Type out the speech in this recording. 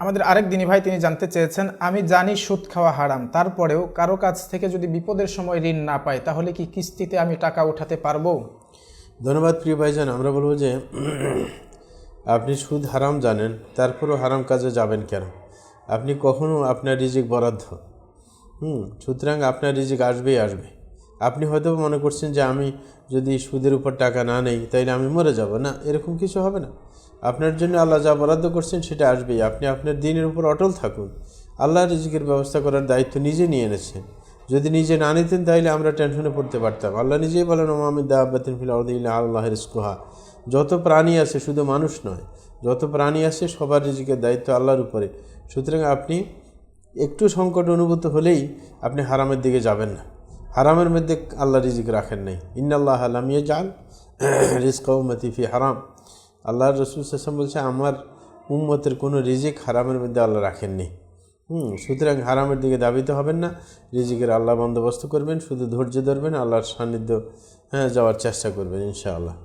আমাদের আরেক দিনী ভাই তিনি জানতে চেয়েছেন, আমি জানি সুদ খাওয়া হারাম, তারপরেও কারও কাছ থেকে যদি বিপদের সময় ঋণ না পাই, তাহলে কি কিস্তিতে আমি টাকা উঠাতে পারব? ধন্যবাদ প্রিয় ভাইজান, আমরা বলব যে, আপনি সুদ হারাম জানেন, তারপরও হারাম কাজে যাবেন কেন? আপনি কখনো আপনার রিজিক বরাদ্দ, হুম, সুতরাং আপনার রিজিক আসবেই আসবে। আপনি হয়তো মনে করছেন যে আমি যদি সুদের উপর টাকা না নেই, তাইলে আমি মরে যাব। না, এরকম কিছু হবে না। আপনার জন্য আল্লাহ যা বরাদ্দ করছেন সেটা আসবেই। আপনি আপনার দিনের উপর অটল থাকুন। আল্লাহ রিজিকের ব্যবস্থা করার দায়িত্ব নিজে নিয়ে এনেছেন। যদি নিজে না নিতেন তাহলে আমরা টেনশনে পড়তে পারতাম। আল্লাহ নিজেই বলেন ওমামিদ দাবাতিন ফিল আউদিল্লা আল্লাহ রিস্কুহা যত প্রাণী আছে, শুধু মানুষ নয়, যত প্রাণী আছে, সবার রিজিকের দায়িত্ব আল্লাহর উপরে। সুতরাং আপনি একটু সংকট অনুভূত হলেই আপনি হারামের দিকে যাবেন না। হারামের মধ্যে আল্লাহ রিজিক রাখেন নাই। ইন্নাল্লাহ আলামিয়া জাল রিস্কৌমতি ফি হারাম। আল্লাহর রসুল সাসম বলছে, আমার উম্মতের কোনো রিজিক হারামের মধ্যে আল্লাহ রাখেননি হুম, সুতরাং হারামের দিকে দাবিতে হবেন না। রিজিকের আল্লাহ বন্দোবস্ত করবেন, শুধু ধৈর্য ধরবেন, আল্লাহর সান্নিধ্য হ্যাঁ যাওয়ার চেষ্টা করবেন, ইনশাআল্লাহ।